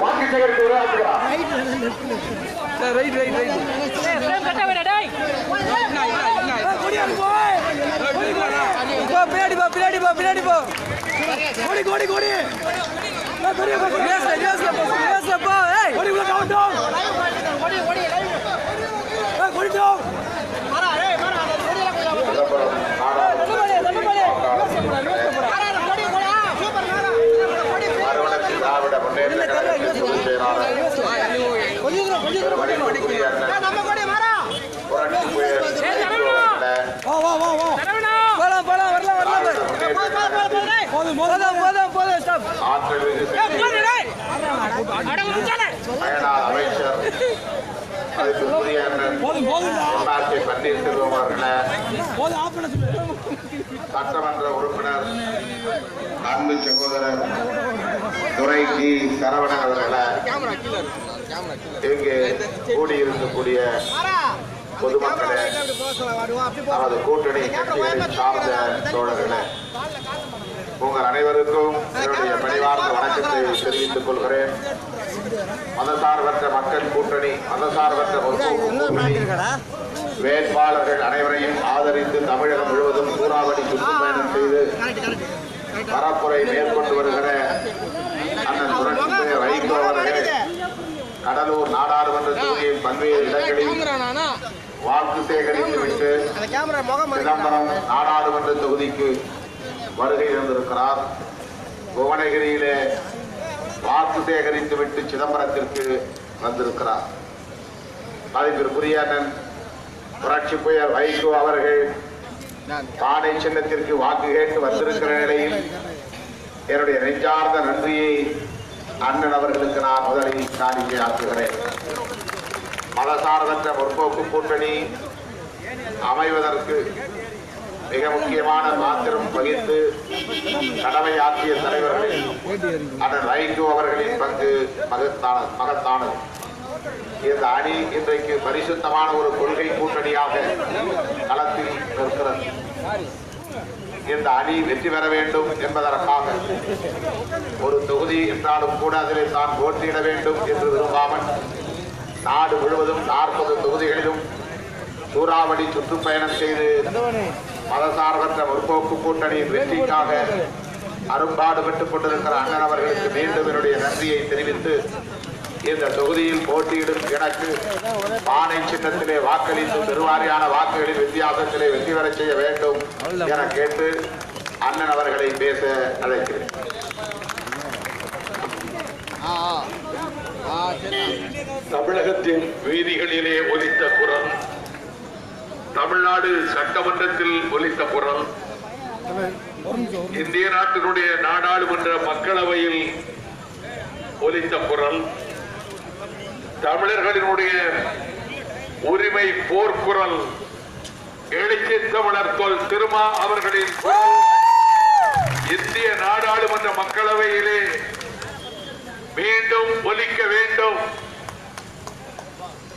வாக்கு சேகரித்து உரையாற்றுகிறார் ரைட் ரைட் ரைட் பின்னாடி போ பின்னாடி போ பின்னாடி போ கோடி கோடி கோடி ரியாஸ்ல ரியாஸ்ல போ ரியாஸ்ல போ ஏய் கோடி உள்ள கவுண்ட் டவுன் கோடி கோடி ஏய் கோடி டவுன் மறுமலர்ச்சி திராவிட முன்னேற்ற கழகத்தின் பொதுச் செயலாளர் வழிபடுக்குரிய அண்ணன் புரட்சி புயல் உள்ள வா வா வா வா போலாம் போலாம் வரலாம் வரலாம் போதும் போதும் போதும் போதும் ஸ்டாப் ஆற்றல் மிகு பயனாளர் அமைச்சர் போதும் பொள்ளாச்சி பன்னீர்செல்வம் அவர்களே சட்டமன்ற உறுப்பினர் அன்பு சகோதரர் துரை ஜி சரவணன் அவர்களே இங்கு கூடியிருக்கக்கூடிய பொதுமக்களே நமது கூட்டணி கட்சிகளை சார்ந்த தோழர்களே உங்கள் அனைவருக்கும் என்னுடைய பணிவார்ந்த வணக்கத்தை தெரிவித்துக் கொள்கிறேன். மதசார்பற்ற மக்கள் கூட்டணி மதசார்பற்ற முற்போக்கு கூட்டணி வேட்பாளர்கள் அனைவரையும் ஆதரித்து தமிழகம் முழுவதும் சூறாவளி சுற்றுப்பயணம் செய்து பரப்புரை மேற்கொண்டு வருகிற அண்ணன் புரட்சி வைகோ அவர்கள் கடலூர் நாடாளுமன்ற தொகுதியின் பல்வேறு இடங்களில் வாக்கு சேகரித்து விட்டு சிதம்பரம் நாடாளுமன்ற தொகுதிக்கு வருகை தந்திருக்கிறார். புவனகிரியிலே வாக்கு சேகரித்து விட்டு சிதம்பரத்திற்கு வந்திருக்கிறார். மதிப்பிற்குரிய அண்ணன் புரட்சி புயல் வைகோ அவர்கள் பானை சின்னத்திற்கு வாக்கு கேட்டு வந்திருக்கிற நிலையில் என்னுடைய நெஞ்சார்ந்த நன்றியை அண்ணன் அவர்களுக்கு நான் முதலில் காணிக்கை ஆக்குகிறேன். மதசார்பற்ற முற்போக்கு கூட்டணி அமைவதற்கு மிக முக்கியமான பாத்திரம் வகித்து கடமையாற்றிய தலைவர்களில் அண்ணன் வைகோ அவர்களின் பங்கு மகத்தான மகத்தானது. இந்த அணி இன்றைக்கு பரிசுத்தமான ஒரு கொள்கை கூட்டணியாக களத்தில் நிற்கிறது. இந்த அணி வெற்றி பெற வேண்டும் என்பதற்காக ஒரு தொகுதி என்றாலும் கூட அதிலே தான் போட்டியிட வேண்டும் என்று விரும்பாமல் நாடு முழுவதும் நாற்பது தொகுதிகளிலும் சூறாவளி சுற்றுப்பயணம் செய்து மதசார்பற்ற முற்போக்கு கூட்டணியின் வெற்றிக்காக அரும்பாடுபட்டுக் கொண்டிருக்கிற அண்ணன் அவர்களுக்கு மீண்டும் என்னுடைய நன்றியை தெரிவித்து இந்த தொகுதியில் போட்டியிடும் எனக்கு பானை சின்னத்திலே வாக்களித்து பெருவாரியான வாக்குகளின் வித்தியாசத்திலே வெற்றி பெற செய்ய வேண்டும் என கேட்டு அண்ணன் அவர்களை பேச அழைக்கிறேன் தமிழகத்தின் வீதிகளிலே ஒலித்த குரல் தமிழ்நாடு சட்டமன்றத்தில் ஒலித்த குரல் இந்திய நாட்டினுடைய நாடாளுமன்ற மக்களவையில் ஒலித்த குரல் தமிழர்களினுடைய உரிமை போர்க்குரல் எழுச்சி தமிழர் தொல் திருமா அவர்களின் குரல் இந்திய நாடாளுமன்ற மக்களவையிலே மீண்டும் ஒலிக்க வேண்டும்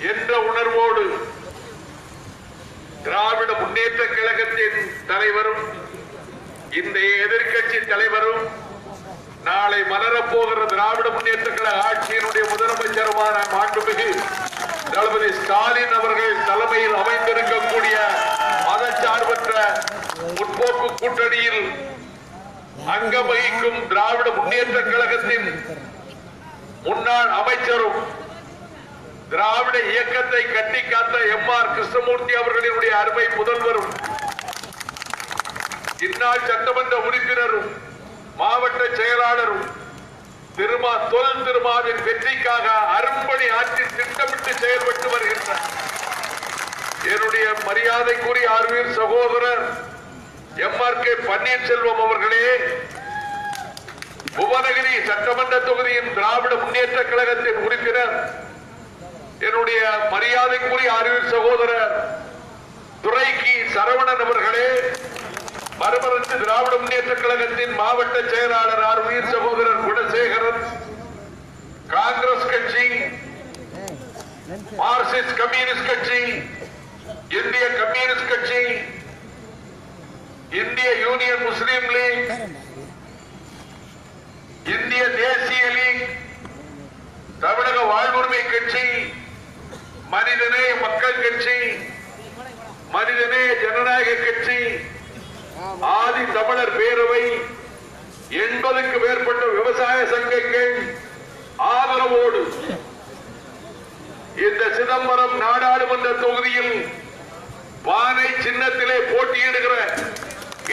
என்ற உணர்வோடு திராவிட முன்னேற்ற கழகத்தின் தலைவரும் இன்றைய எதிர்க்கட்சி தலைவரும் நாளை மலரப்போகிற திராவிட முன்னேற்ற கழக ஆட்சியினுடைய முதலமைச்சருமான மாண்புமிகு தளபதி ஸ்டாலின் அவர்கள் தலைமையில் அமைந்திருக்கக்கூடிய மதச்சார்பற்ற முற்போக்கு கூட்டணியில் அங்கம் வகிக்கும் திராவிட முன்னேற்ற கழகத்தின் முன்னாள் அமைச்சரும் திராவிட இயக்கத்தை கட்டி காத்த எம் ஆர் கிருஷ்ணமூர்த்தி அவர்களினுடைய அருமை முதல்வரும் இந்நாள் சட்டமன்ற உறுப்பினரும் மாவட்ட செயலாளரும் திருமா தொல் திருமாவின் வெற்றிக்காக அரும்பணி ஆற்றி திட்டமிட்டு செயல்பட்டு வருகின்றார் என்னுடைய மரியாதைக்குரிய ஆர்வீர் சகோதரர் எம் ஆர் கே பன்னீர்செல்வம் அவர்களே புவனகிரி சட்டமன்ற தொகுதியின் திராவிட முன்னேற்ற கழகத்தின் உறுப்பினர் என்னுடைய மரியாதைக்குரிய அறிவு சகோதரர் துறைக்கு சரவணன் அவர்களே மறுமலர்ச்சி திராவிட முன்னேற்ற கழகத்தின் மாவட்ட செயலாளர் ஆர். உயிர் சகோதரர் குணசேகரன் காங்கிரஸ் கட்சி மார்க்சிஸ்ட் கம்யூனிஸ்ட் கட்சி இந்திய கம்யூனிஸ்ட் கட்சி இந்திய யூனியன் முஸ்லீம் லீக் இந்திய தேசிய லீக் தமிழக வாழ்வுரிமை கட்சி மனிதனே மக்கள் கட்சி மனிதனே ஜனநாயக கட்சி ஆதி தமிழர் பேரவை எண்பதுக்கு மேற்பட்ட விவசாய சங்கங்கள் ஆதரவோடு இந்த சிதம்பரம் நாடாளுமன்ற தொகுதியில் பானை சின்னத்திலே போட்டியிடுகிற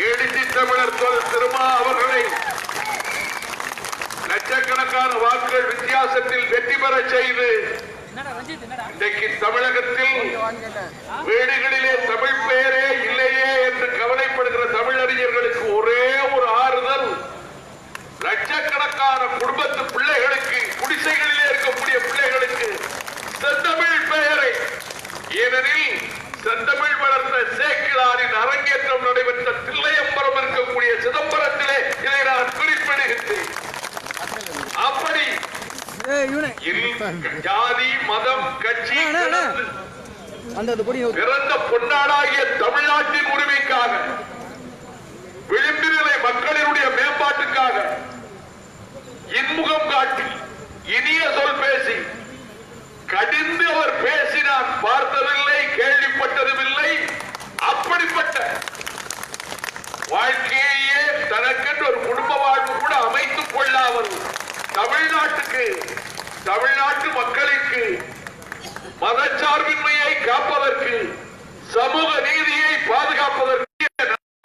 எழுச்சி தமிழர் திருமா அவர்களை லட்சக்கணக்கான வாக்குகள் வித்தியாசத்தில் வெற்றி பெற செய்து இன்றைக்கு தமிழகத்தில் வீடுகளிலே தமிழ் பெயரே இல்லையே என்று கவலைப்படுகிற தமிழறிஞர்களுக்கு ஒரே ஒரு ஆறுதல். லட்சக்கணக்கான குடும்பத்து பிள்ளைகளுக்கு குடிசைகளிலே இருக்கக்கூடிய பிள்ளைகளுக்கு செந்தமிழ் பெயரை. ஏனெனில் செந்தமிழ் வளர்ந்த சேக்கிழாரின் அரங்கேற்றம் நடைபெற்ற தில்லையம்பரம் இருக்கக்கூடிய சிதம்பரத்திலே இதை நான் குறிப்பிடுகின்றேன். அப்படி ஜாதி மதம் கட்சி அந்த பிறந்த பொன்னாடாகிய தமிழ்நாட்டின் உரிமைக்காக விளிம்பு நிலை மக்களினுடைய மேம்பாட்டுக்காக இன்முகம் காட்டி இனிய சொல் பேசி கடிந்து அவர் பேசினார். பார்த்ததில்லை கேள்விப்பட்டதுமில்லை. அப்படிப்பட்ட வாழ்க்கையே தனக்கென்று ஒரு குடும்ப வாழ்வு கூட அமைத்துக் கொள்ளாமல் தமிழ்நாட்டுக்கு தமிழ்நாட்டு மக்களுக்கு மதச்சார்பின்மையை காப்பதற்கு சமூக நீதியை பாதுகாப்பதற்கு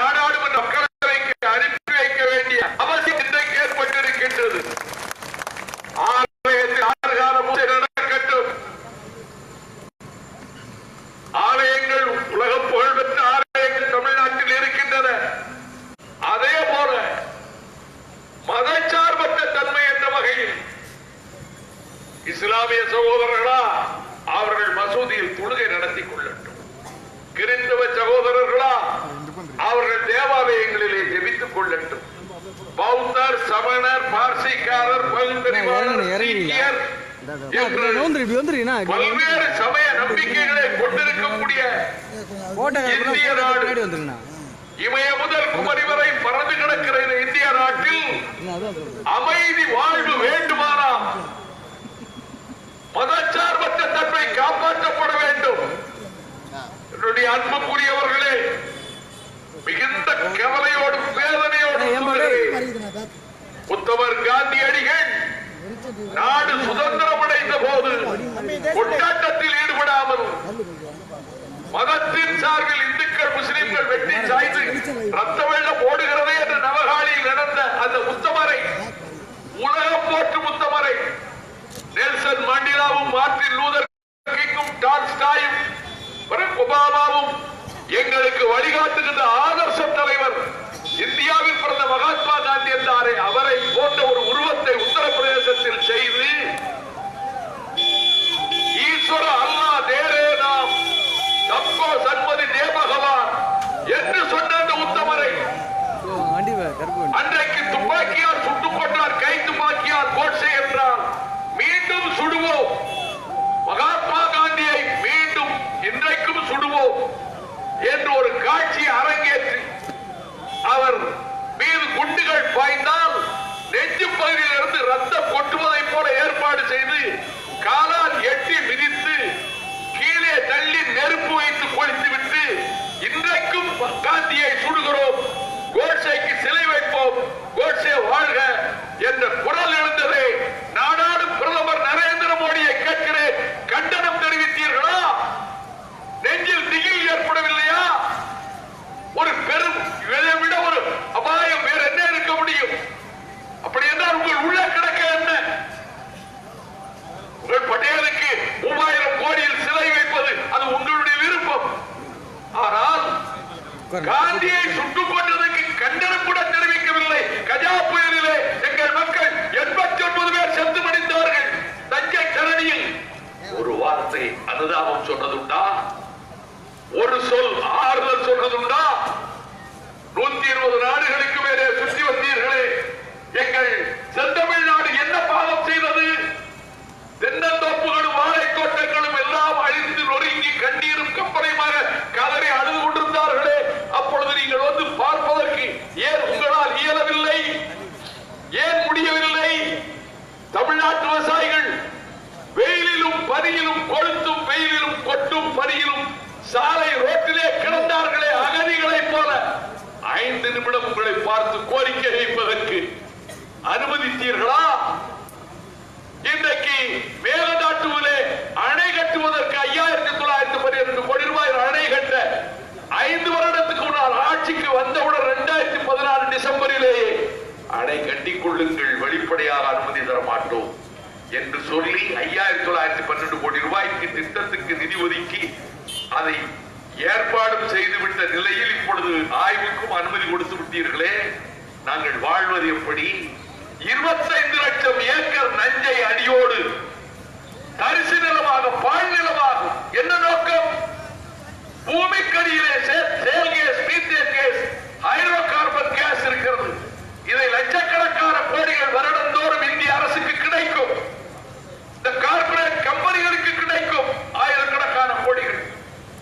நாடாளுமன்ற மக்களவைக்கு அனுப்பி வைக்க வேண்டிய அவசியம் இன்றைக்கு ஏற்பட்டிருக்கின்றது ஆலயத்தில் ஆறு கால பூஜை நடக்கட்டும் ஆலயங்கள் உலக புகழ்பெற்ற ஆலயங்கள் தமிழ்நாட்டில் இருக்கின்றன அதே போல மதச்சார்பற்ற தன்மை என்ற வகையில் இஸ்லாமிய சகோதரர்களா அவர்கள் மசூதியில் தொழுகை நடத்தி கொள்ளட்டும். கிறிஸ்தவ சகோதரர்களா அவர்கள் தேவாலயங்களிலே ஜெபித்துக் கொள்ளட்டும். பௌத்தர் சமணர் பார்சிக்காரர் பல்வேறு சமய நம்பிக்கைகளை கொண்டிருக்கக்கூடிய இந்திய நாடு. இமய முதல் குமரி வரை பறந்து கிடக்கிற இந்த இந்திய நாட்டில் அமைதி வாழ்வு வேண்டுமானா மதச்சார்பற்ற தன்மை காப்பாற்றப்பட வேண்டும் என்னுடைய அன்புக்குரியவர்களே மிகுந்த கவலையோடும் வேதனையோடும் சொல்லுகிறேன். உத்தமர் காந்தியடிகள் நாடு சுதந்திரம் அடைந்த போது கொண்டாட்டத்தில் ஈடுபடாமல் மதத்தின் சார்பில் இந்துக்கள் முஸ்லிம்கள் வெட்டி சாய்ந்து ரத்த வெள்ளம் ஓடுகிறதே என்று நவகாலியில் நடந்த அந்த உத்தமரை உலகம் நெல்சன் மார்டின் லூதர் கிங்கும் டால்ஸ்டாயும் ஒபாமாவும் எங்களுக்கு வழிகாட்டுகின்ற ஆதர்ச தலைவர் இந்தியாவில் பிறந்த மகாத்மா காந்தி என்றாரே அவரை போன்ற ஒரு உருவத்தை உத்தரப்பிரதேசத்தில் செய்து ஈஸ்வர அல்லா தேரே நாம் தப்போ சண்மதி தே பகவான் என்று சொன்ன அந்த உத்தமரை. அன்றைக்கு துப்பாக்கியால் சுட்டுக் கொண்டார் கை துப்பாக்கியால் கோட்சை என்றால் மீண்டும் சுடுவோம். என்று ஒரு காட்சி அரங்கேற்றி அவர் மீது குண்டுகள் பாய்ந்தால் நெஞ்சு பகுதியில் இருந்து ரத்தம் கொட்டுவதைப் போல ஏற்பாடு செய்து காலால் எட்டி மிதித்து கீழே தள்ளி நெருப்பு வைத்து கொளுத்து விட்டு இன்றைக்கும் காந்தியை சுடுகிறோம். கோட்சைக்கு சிலை வைப்போம். கோட்சே வாழ்க என்ற குரல் எழுந்ததே நாடாளும் பிரதமர் நரேந்திர மோடியை கேட்கிறேன் கண்டனம் தெரிவித்தீர்களா நெஞ்சில் திகில் ஏற்படவில்லையா ஒரு பெரும் இதை விட ஒரு அபாயம் வேற என்ன இருக்க முடியும் அப்படி என்றால் உங்கள் உள்ள கிடக்க என்ன உங்கள் பட்டியலுக்கு மூவாயிரம் கோடியில் சிலை வைப்பது அது உங்களுடைய விருப்பம். ஆனால் காந்தியை சுட்டுக் கொண்டதற்கு கண்டனம் கூட தெரிவிக்கவில்லை. கஜா புயலிலே எங்கள் மக்கள் எண்பத்தி ஒன்பது பேர் செத்து மடிந்தார்கள். தஞ்சை தரணியில் ஒரு வார்த்தை அனுதாபம் சொன்னதுண்டா? ஒரு சொல் ஆறுதல் சொன்னதுண்டா? நூத்தி இருபது நாடுகளுக்கு வெயிலிலும் கொட்டும் பனியிலும் சாலை ரோட்டிலே கிடந்தார்களே அகதிகளைப் போல. ஐந்து நிமிடம் உங்களை பார்த்து கோரிக்கை வைப்பதற்கு அனுமதித்தீர்களா? இன்றைக்கு மேலநாட்டுவிலே அணை கட்டுவதற்கு ஐயாயிரத்தி தொள்ளாயிரத்தி பன்னிரண்டு கோடி ரூபாய் அணை கட்ட ஐந்து வருடத்துக்கு முன்னால் ஆட்சிக்கு வந்தவுடன் இரண்டாயிரத்தி பதினாறு டிசம்பரிலேயே அணை கட்டிக் கொள்ளுங்கள் வெளிப்படையாக என்று சொல்லி ஐயாயிரத்தி தொள்ளாயிரத்தி பன்னெண்டு கோடி ரூபாய்க்கு திட்டத்துக்கு நிதி ஒதுக்கி அதை ஏற்பாடும் செய்துவிட்ட நிலையில் இப்பொழுது ஆய்வுக்கும் அனுமதி கொடுத்து விட்டீர்களே நாங்கள் வாழ்வது எப்படி? இருபத்தைந்து லட்சம் ஏக்கர் நஞ்சை அடியோடு தரிசு நிலமாக பால் நிலமாகும். என்ன நோக்கம்? பூமிக்கடியிலே சே- gas methane gas hydrocarbon gas இருக்கிறது இதை லட்சக்கணக்கான கோடிகள் வருடந்தோறும் இந்திய அரசுக்கு கிடைக்கும் இந்த கார்ப்பரேட் கம்பெனிகளுக்கு கிடைக்கும் ஆயிரக்கணக்கான கோடிகள்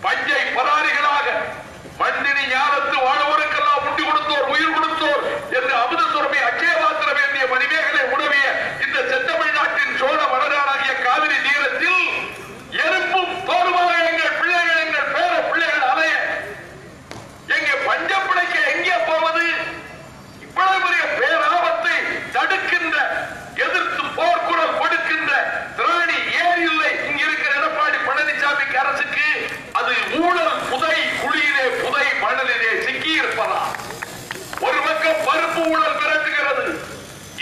பஞ்சை பராரிகளாக மண்ணினி வாழ்வோருக்கெல்லாம் முட்டி கொடுத்தோர் உயிர் கொடுத்தோர் என்று அமுத சுரபி அச்சயபாத்திர வேண்டிய மணிமேகலை உணவிய இந்த செந்தமிழ்நாட்டின் சோழ வளராகிய காவிரி தீரத்தில் எறும்பும் தோறுமாக எங்கள் பிள்ளைகள் எங்கள் பேர பிள்ளைகள் அலைய எங்கே பஞ்சம் பிழைக்க எங்கே போவது இவ்வளவு பெரிய பேராபத்தை தடுக்கின்ற எதிர்த்து போர்க்குரல் கொடுக்கின்ற திராணி ஏன் இல்லை இங்க இருக்கிற எடப்பாடி பழனிசாமிக்கு அரசுக்கு அது ஊழல் புதை குழியிலே புதை மணலிலே சிக்கி இருப்பதா ஒரு பக்கம் பருப்பு ஊழல் மிரட்டுகிறது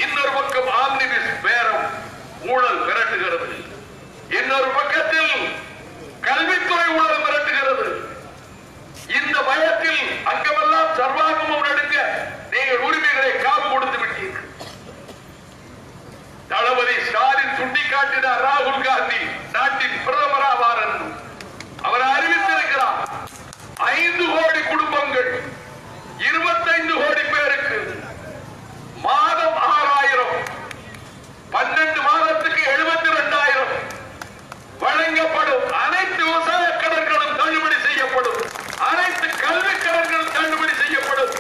இன்னொரு பக்கம் ஆம்னிபிஸ் பேரம் ஊழல் மிரட்டுகிறது இன்னொரு பக்கத்தில் கல்வித்துறை ஊழல் மிரட்டுகிறது இந்த பயத்தில் அங்கமெல்லாம் சர்வாகமம் நடுங்க நீங்கள் உரிமைகளை காவு கொடுத்து விட்டீர்கள் தளபதி ஸ்டாலின் சுட்டிக்காட்டினார் ராகுல் காந்தி நாட்டின் பிரதமராவார் என்று அவர் அறிவித்திருக்கிறார் ஐந்து கோடி குடும்பங்கள் இருபத்தைந்து கோடி பேருக்கு மாதம் ஆறாயிரம் பன்னெண்டு மாதத்துக்கு எழுபத்தி ரெண்டாயிரம் வழங்கப்படும் அனைத்து விவசாய கடன்களும் தள்ளுபடி செய்யப்படும் அனைத்து கல்வி கடன்களும் தள்ளுபடி செய்யப்படும்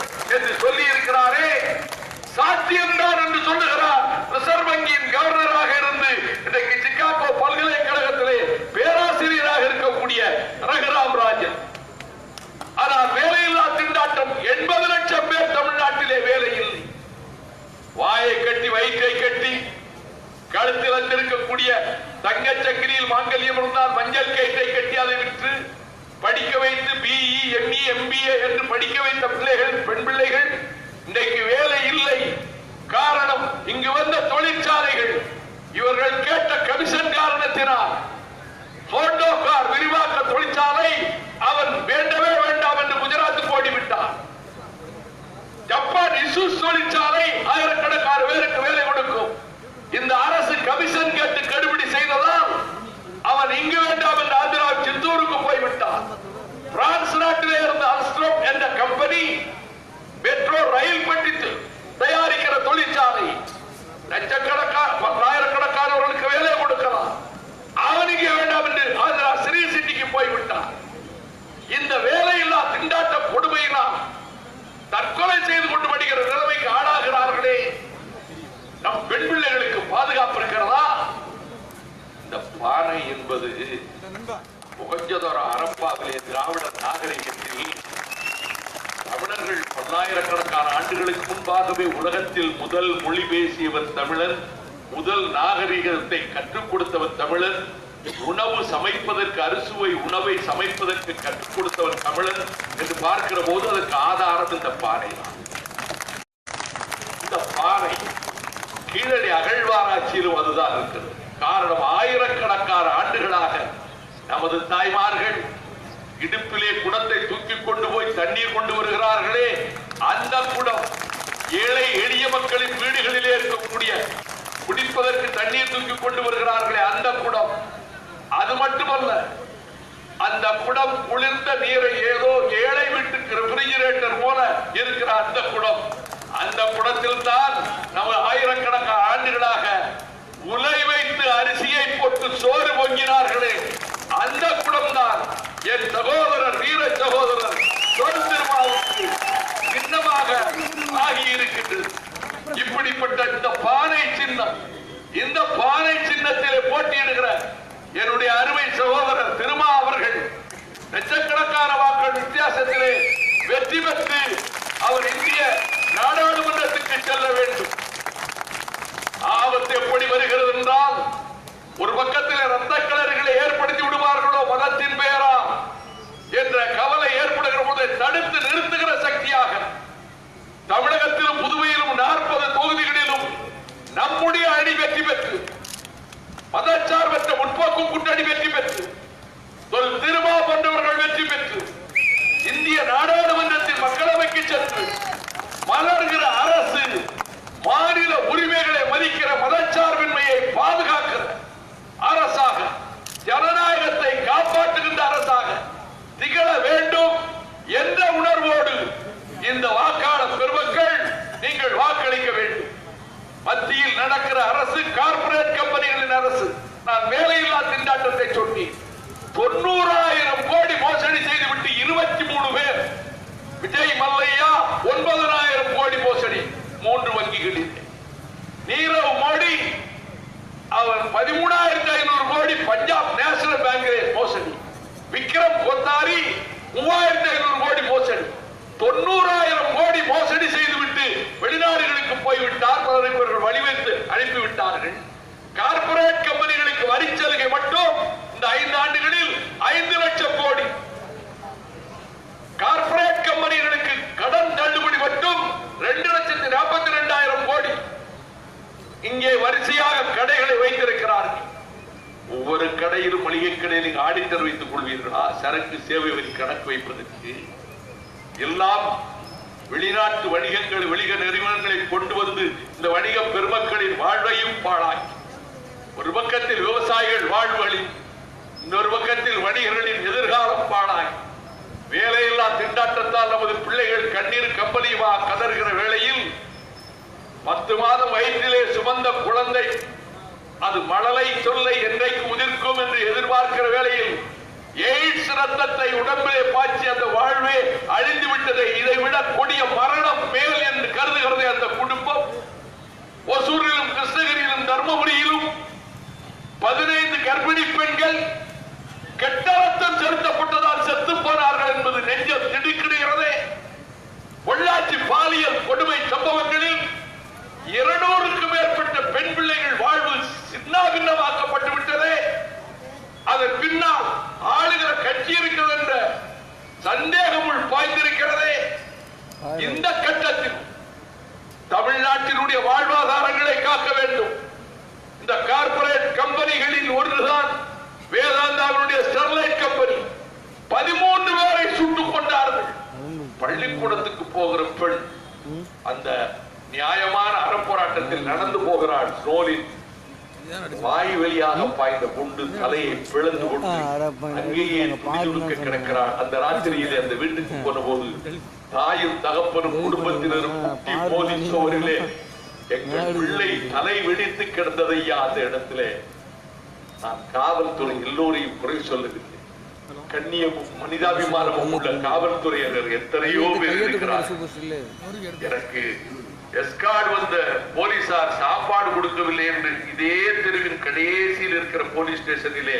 தொழிற்சாலையிலே வேலை இல்லை வாயை கட்டி வயிற்றை கட்டி கழுத்தில் வந்திருக்கக்கூடிய தங்கச் சங்கிலியில் மாங்கல்யம் இருந்தால் மஞ்சள் கயிற்றை கட்டி அதை விற்று படிக்க வைத்து E, பிஇ எம்இ எம்பிஏ என்று படிக்க வைத்த பிள்ளைகள் பெண் பிள்ளைகள் இன்றைக்கு வேலை இல்லை காரணம் இங்கு வந்த தொழிற்சாலைகள் இவர்கள் கேட்ட நடத்தினார். காரணத்தினால் போண்டோ கார் விரிவாக்க தொழிற்சாலை அவன் வேண்டவே வேண்டாம் என்று குஜராத்துக்கு ஓடிவிட்டான் ஜப்பான் இசூஸ் தொழிற்சாலை ஆயிரக்கணக்கான பேருக்கு வேலை கொடுக்கும். இந்த அரசு கமிஷன் கேட்டு கடுபிடி செய்ததால் அவன் இங்கு வேண்டாம் என்று ஆந்திரா சித்தூருக்கு போய்விட்டார் பிரான்ஸ் நாட்டிலே இருந்த அல்ஸ்ட்ரோம் என்ற கம்பெனி மெட்ரோ ரயில் பெட்டி தயாரிக்கிற தொழிற்சாலை. லட்சக்கணக்கான பல்லாயிரக்கணக்கானவர்களுக்கு வேலை கொடுக்கலாம் அவனுக்கு வேண்டாம் என்று ஆந்திரா ஸ்ரீ சிட்டிக்கு போய்விட்டான் இந்த வேலையில்லா திண்டாட்ட கொடுமையினால் தற்கொலை செய்து கொண்டு படிக்கிற நிலைமைக்கு ஆளாகிறார்களே நம் பெண் பிள்ளைகளுக்கு பாதுகாப்பு இருக்கிறதா இந்த பானை என்பது புகஞ்சதொரு அரப்பாவிலே திராவிட நாகரிகத்தில் தமிழர்கள் பல்லாயிரக்கணக்கான ஆண்டுகளுக்கு முன்பாகவே உலகத்தில் முதல் மொழி பேசியவர் தமிழன் முதல் நாகரிகத்தை கற்றுக் கொடுத்தவர் தமிழன் உணவு சமைப்பதற்கு அறுசுவை உணவை சமைப்பதற்கு கற்றுக் கொடுத்தவன் தமிழன் என்று பார்க்கிற போது அதற்கு ஆதாரம் இந்த பாறை. இந்த பாறை கீழடி அகழ்வாராய்ச்சியிலும் அதுதான் இருக்கிறது. காரணம் ஆயிரக்கணக்கான ஆண்டுகளாக நமது தாய்மார்கள் இடுப்பிலே குடத்தை தூக்கி கொண்டு போய் தண்ணீர் கொண்டு வருகிறார்களே அந்த குடம் ஏழை எளிய மக்களின் வீடுகளிலே இருக்கக்கூடிய குடிப்பதற்கு தண்ணீர் தூக்கி கொண்டு வருகிறார்களே அந்த குடம் அது மட்டுமல்ல அந்த குடம் குளிர்ந்த நீரை ஏதோ ஏழை வீட்டுக்கு ரெஃப்ரிஜிரேட்டர் போல இருக்கிற அந்த குடம். அந்த குடத்தில் தான் நம்ம ஆயிரக்கணக்கான ஆண்டுகளாக உலை வைத்து அரிசியை போட்டு சோறு பொங்கினார்களே அந்த குடம் தான் என் சகோதரர் வீர சகோதரர் தொல் திருமாவுக்கு சின்னமாக ஆகி இருக்கின்றது இப்படிப்பட்ட இந்த பானை சின்னம் இந்த பானை சின்னத்திலே போட்டியிடுகிற என்னுடைய அருமை சகோதரர் திருமா அவர்கள் லட்சக்கணக்கான வாக்கள் வித்தியாசத்திலே வெற்றி பெற்று அவர் இந்திய நாடாளுமன்றத்துக்கு செல்ல வேண்டும் ஆபத்து எப்படி வருகிறது என்றால் ஒரு பக்கத்தில் ரத்த கிளறுகளை ஏற்படுத்தி விடுவார்களோ மதத்தின் பெயரா என்ற கவலை ஏற்படுகிற போது தடுத்து நிறுத்துகிற சக்தியாக தமிழகத்திலும் புதுவையிலும் நாற்பது தொகுதிகளிலும் நம்முடைய அணி வெற்றி பெற்று மதச்சார்பற்ற முற்போக்கு கூட்டணி வெற்றி பெற்று தொல் திருமா போன்றவர்கள் வெற்றி பெற்று இந்திய நாடாளுமன்றத்தின் மக்களவைக்கு சென்று மலர்கிற அரசு மாநில உரிமைகளை மதிக்கிற மதச்சார்பின்மையை பாதுகாக்கிற அரசாக ஜனநாயகத்தை காப்பாற்றுகின்ற அரசாக திகழ வேண்டும் என்ற உணர்வோடு இந்த வாக்காளர் பெருமக்கள் நீங்கள் வாக்களிக்க வேண்டும். மத்தியில் நடக்கிற அரசு கார்ப்பரேட் கம்பெனிகளின் அரசு நான் வேலையில்லா திண்டாட்டத்தை சொன்னேன். தொண்ணூறாயிரம் கோடி மோசடி செய்துவிட்டு இருபத்தி மூணு பேர். விஜய் மல்லையா ஒன்பதனாயிரம் கோடி மோசடி. மூன்று வங்கிகளில் நீரவ் மோடி அவர் பதிமூணாயிரத்தி ஐநூறு கோடி பஞ்சாப் நேஷனல் பேங்கிலே மோசடி. விக்ரம் கொத்தாரி மூவாயிரத்தி ஐநூறு கோடி மோசடி. தொண்ணூறாயிரம் கோடி மோசடி செய்துவிட்டு வெளிநாடுகளுக்கு போய்விட்டார். பலரை இவர்கள் வழிவைத்து அனுப்பிவிட்டார்கள். கார்பரேட் கம்பெனி வரிச்சலுகை மட்டும் இந்த ஐந்து ஆண்டுகளில் ஐந்து லட்சம் கோடி. கார்பரேட் கம்பெனிகளுக்கு கடன் தள்ளுபடி மட்டும் ரெண்டு லட்சத்தி நாற்பத்தி ரெண்டாயிரம் கோடி. இங்கே வரிசையாக கடைகளை வைத்திருக்கிறார்கள். ஒவ்வொரு கடையிலும் மளிகை கடையில் ஆடிட்டர் வைத்துக் கொள்வீர்களா? சரக்கு சேவை வரி கணக்கு வைப்பதற்கு. எல்லாம் வெளிநாட்டு வணிகங்கள் வணிக நிறுவனங்களை கொண்டு வந்து இந்த வணிக பெருமக்களின் வாழ்வையும் பாழாக்கி. ஒரு பக்கத்தில் விவசாயிகள் வாழ்வழி இன்னொரு பக்கத்தில் வணிகர்களின் எதிர்காலம் பாழாகி. வேலையில்லா திண்டாட்டத்தால் நமது பிள்ளைகள் கண்ணீர் கம்பளியுமா கதறுகிற வேளையில் பத்து மாதம் வயிற்றிலே சுமந்த குழந்தை அது மழலை சொல்லை என்றைக்கு உதிர்க்கும் என்று எதிர்பார்க்கிற வேளையில் எய்ட்ஸ் ரத்தத்தை உடம்பிலே பாய்ச்சி அந்த ஸ்னோலின் வாய் வழியாக பாய்ந்த குண்டு தலையை பிளந்து கொண்டு அங்கேயே துடிதுடுக்க கிடக்கிறார் அந்த ராத்திரியிலே அந்த வீட்டுக்கு போன போது தாயும் தகப்பனும் குடும்பத்தினரும் குட்டி போலீஸ் அவர்களே எங்கள் பிள்ளை தலை வெடித்து கிடந்ததையா அந்த இடத்திலே நான் காவல்துறை எல்லோரையும் குறை சொல்லவில்லை கண்ணியமும் மனிதாபிமானமும் உள்ள காவல்துறையினர் எத்தனையோ பேர் இருக்கிறார் எனக்கு எஸ்கார்டு வந்த போலீசார் சாப்பாடு கொடுக்கவில்லை என்று இதே தெருவின் கடைசியில் இருக்கிற போலீஸ் ஸ்டேஷனிலே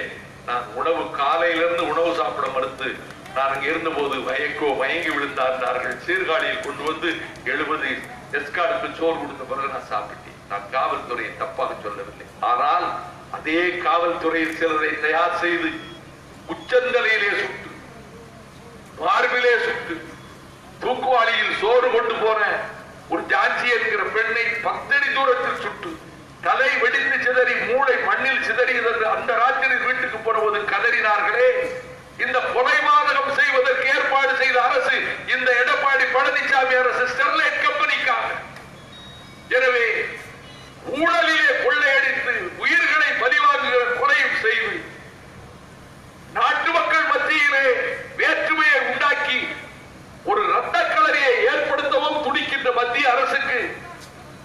நான் உணவு காலையிலிருந்து உணவு சாப்பிட மறுத்து நான் அங்கே இருந்தபோது வயக்கோ மயங்கி விழுந்தார்கள். சீர்காழியில் கொண்டு வந்து எழுபது எஸ்கார்டுக்கு சோறு கொடுத்த பிறகு நான் சாப்பிட்டேன். நான் காவல்துறையை தப்பாக சொல்லவில்லை. ஆனால் அதே காவல்துறையில் சிலரை தயார் செய்து உச்சந்தலையிலே சுட்டு மார்பிலே சுட்டு தூக்குவாளியில் சோறு கொண்டு போறேன் ஒரு ஜான்சி என்கிற பெண்ணை பத்தடி தூரத்தில் சுட்டு தலை வெடித்து சிதறி மூளை மண்ணில் சிதறியதற்கு அந்த ராத்திரி வீட்டுக்கு போனபோது கதறினார்களே இந்த கொலைபாதகம் செய்வதற்கு ஏற்பாடு செய்த அரசு இந்த எடப்பாடி பழனிசாமி அரசு ஸ்டெர்லைட் கம்பெனிக்காக. எனவே ஊழலிலே கொள்ளையடித்து உயிர்களை பலிவாங்குகிற கொலையும் செய்து நாட்டு மக்கள் மத்தியிலே வேற்றுமையை உண்டாக்கி ஒரு ரத்த கலரியை மத்திய அரசுக்கு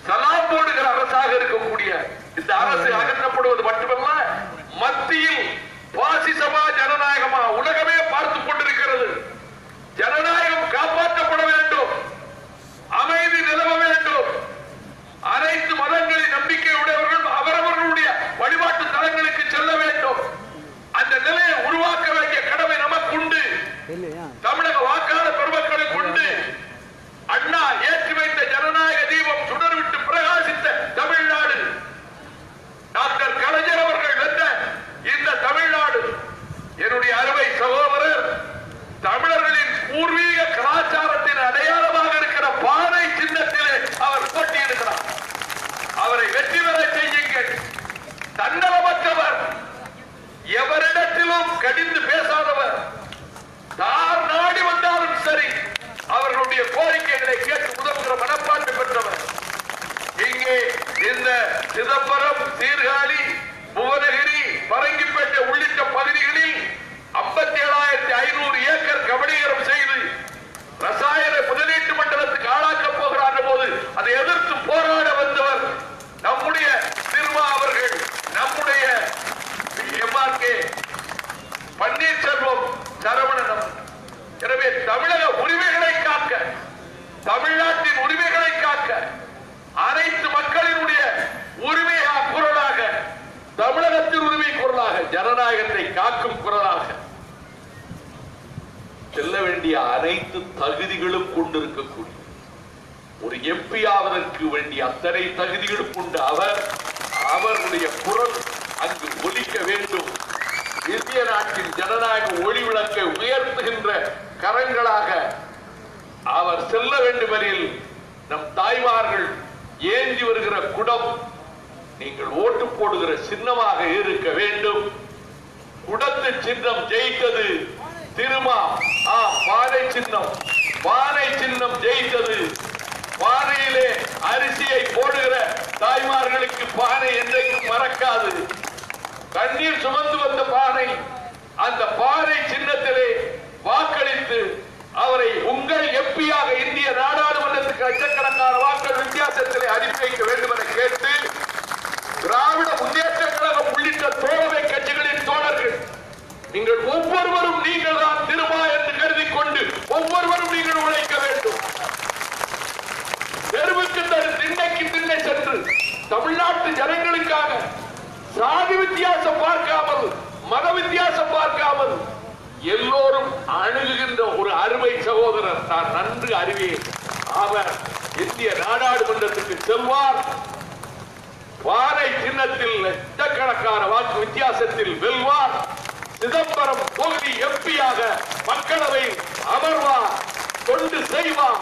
சலாம் போடுகிற அரசாக இருக்கக்கூடிய இந்த அரசு அகற்றப்படுவது மட்டுமல்ல மத்தியில் பாசிசமா ஜனநாயகமா உலகமே பார்த்துக் கொண்டிருக்கிறது. ஜனநாயகம் காப்பாற்றப்பட குடம் நீங்கள் ஓட்டு போடுகிற சின்னமாக இருக்க வேண்டும். குடத்து சின்னம் ஜெயித்தது திருமா ஆ பானை சின்னம் பானை சின்னம் ஜெயித்தது. பானையிலே அரிசியை போடுகிற தாய்மார்களுக்கு பானை என்றைக்கும் மறக்காது. கண்ணீர் சுமந்து வந்த பானை அந்த பானை சின்னத்திலே வாக்களித்து அவரை உங்கள் எம்பியாக இந்திய நாடாளுமன்றத்துக்கு லட்சக்கணக்கான வாக்கள் வித்தியாசத்திலே அனுப்பி வைக்க வேண்டும் என கேட்டு திராவிட முன்னேற்ற கழகம் உள்ளிட்ட தோழமை கட்சிகளின் தோழர்கள் நீங்கள் ஒவ்வொருவரும் நீங்கள் தான் திருமா என்று கருதி கொண்டு ஒவ்வொருவரும் நீங்கள் உழைக்க வேண்டும். தெருவுக்கு தரு திண்ணைக்கு திண்ணை சென்று தமிழ்நாட்டு ஜனங்களுக்காக சாதி வித்தியாசம் பார்க்காமல் மத வித்தியாசம் பார்க்காமல் அணுகுகின்ற ஒரு அருமை சகோதரர் நான் நன்கு அறிவேன் அவர் இந்திய நாடாளுமன்றத்துக்கு செல்வார். வாரை சின்னத்தில் லட்சக்கணக்கான வாக்கு வித்தியாசத்தில் வெல்வார். சிதம்பரம் தொகுதி எம்பியாக மக்களவை அமர்வார். கொண்டு செய்வார்.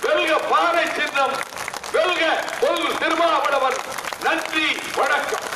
வெல்க பாறை சின்னம் வெல்க கொங்கு திருமாவளவன். நன்றி வணக்கம்.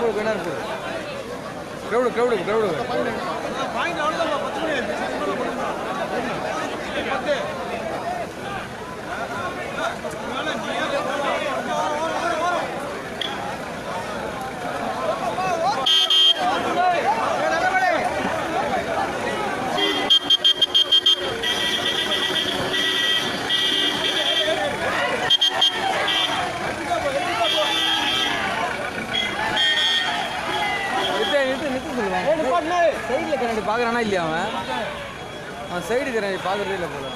போடு போடு கொஞ்ச நேரம் போடு க்ரௌடு. க்ரௌடு க்ரௌடு நிறுத்து கண்ணாடி பார்க்குறானா இல்லையா அவன்? அவன் சைடு கண்ணாடி பார்க்குறதே இல்லை போல.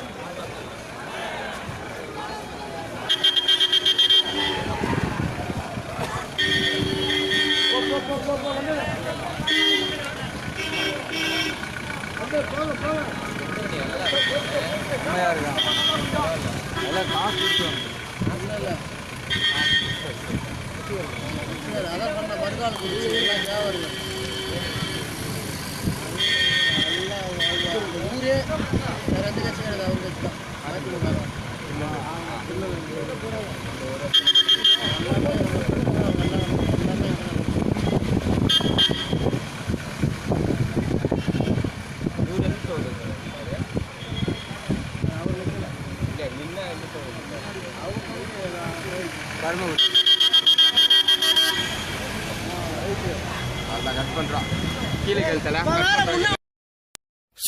செம்மையா இருக்கான் எல்லாம் காசு கொடுத்து கட்